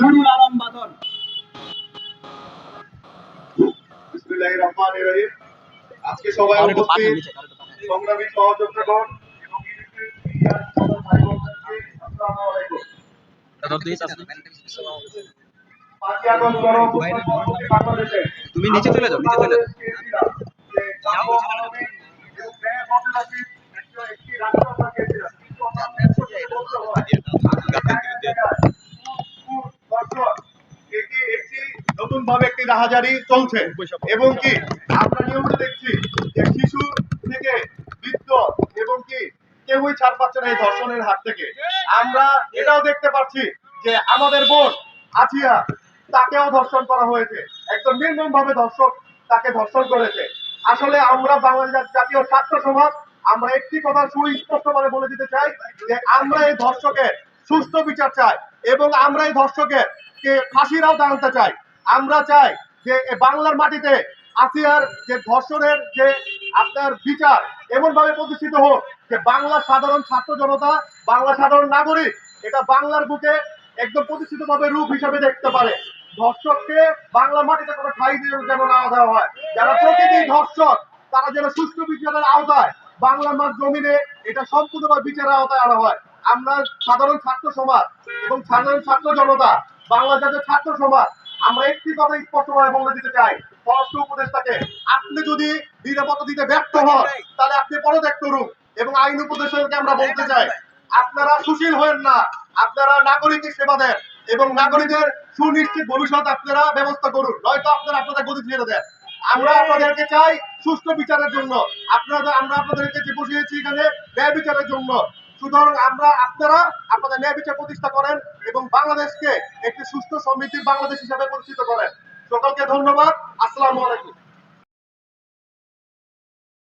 নুরুল আলম বাদল। বিসমিল্লাহির রহমানির রহিম। আজকে সবাই উপস্থিত। সংগ্রামী সহযোদ্ধাগণ এবং তুমি নিচে চলে যাও, নিচে চলে যাও। নতুন ভাবে একটি রাহাজারি চলছে। এবং কি আমরা নিয়মিত দেখছি যে শিশু থেকে বৃদ্ধ এবং কি কেউই ছাড় পাচ্ছে না এই ধর্ষণের হাত থেকে। আমরা এটাও দেখতে পাচ্ছি যে আমাদের বোন আছিয়া তাকেও ধর্ষণ করা হয়েছে। একদম নির্মম ভাবে ধর্ষক তাকে ধর্ষণ করেছে। আসলে আমরা বাংলাদেশ জাতীয় ছাত্র সমাজ আমরা একটি কথা সুস্পষ্ট ভাবে বলে দিতে চাই যে আমরা এই ধর্ষকের সুস্থ বিচার চাই এবং আমরা এই ধর্ষকের কে ফাঁসির আওতায় চাই। আমরা চাই যে বাংলার মাটিতে আসিয়ার যে ধর্ষণের যে আপনার বিচার এমন ভাবে প্রতিষ্ঠিত হোক, যে বাংলার সাধারণ ছাত্র জনতা বাংলা সাধারণ নাগরিক এটা বাংলার বুকে একদম প্রতিষ্ঠিত ভাবে রূপ হিসাবে দেখতে পারে। ধর্ষককে বাংলা মাটিতে কোনো ঠাই দিয়ে যেন না দেওয়া হয়। যারা প্রতিটি ধর্ষক, তারা যেন সুষ্ঠু বিচারের আওতায় বাংলা মাঠ জমিনে এটা সম্পূর্ণভাবে বিচারের আওতায় আনা হয়। আমরা সাধারণ ছাত্র সমাজ এবং সাধারণ ছাত্র জনতা বাংলা জাতীয় ছাত্র সমাজ আমরা একটি কথা স্পষ্টভাবে বলে দিতে চাই। পররাষ্ট্র উপদেষ্টাকে, আপনি যদি নিরাপত্তা দিতে ব্যর্থ হন, তাহলে আপনি পদত্যাগ করুন এবং আইন উপদেষ্টাকে আমরা বলতে চাই। আপনারা সুশীল হয়েন না, আপনারা নাগরিকের সেবা দেন এবং নাগরিকের সুনিশ্চিত ভবিষ্যৎ আপনারা ব্যবস্থা করুন, নয়তো আপনারা আপনাদের গতি ছেড়ে দেন। আমরা আপনাদেরকে চাই সুষ্ঠু বিচারের জন্য। আপনারা, আমরা আপনাদেরকে যে বসিয়েছি এখানে ন্যায় বিচারের জন্য। সুতরাং আমরা আপনারা আপনাদের ন্যায় বিচার প্রতিষ্ঠা করেন এবং বাংলাদেশকে একটি সুস্থ সমৃদ্ধির বাংলাদেশ হিসেবে পরিচিত করেন। সকলকে ধন্যবাদ। আসসালামু আলাইকুম।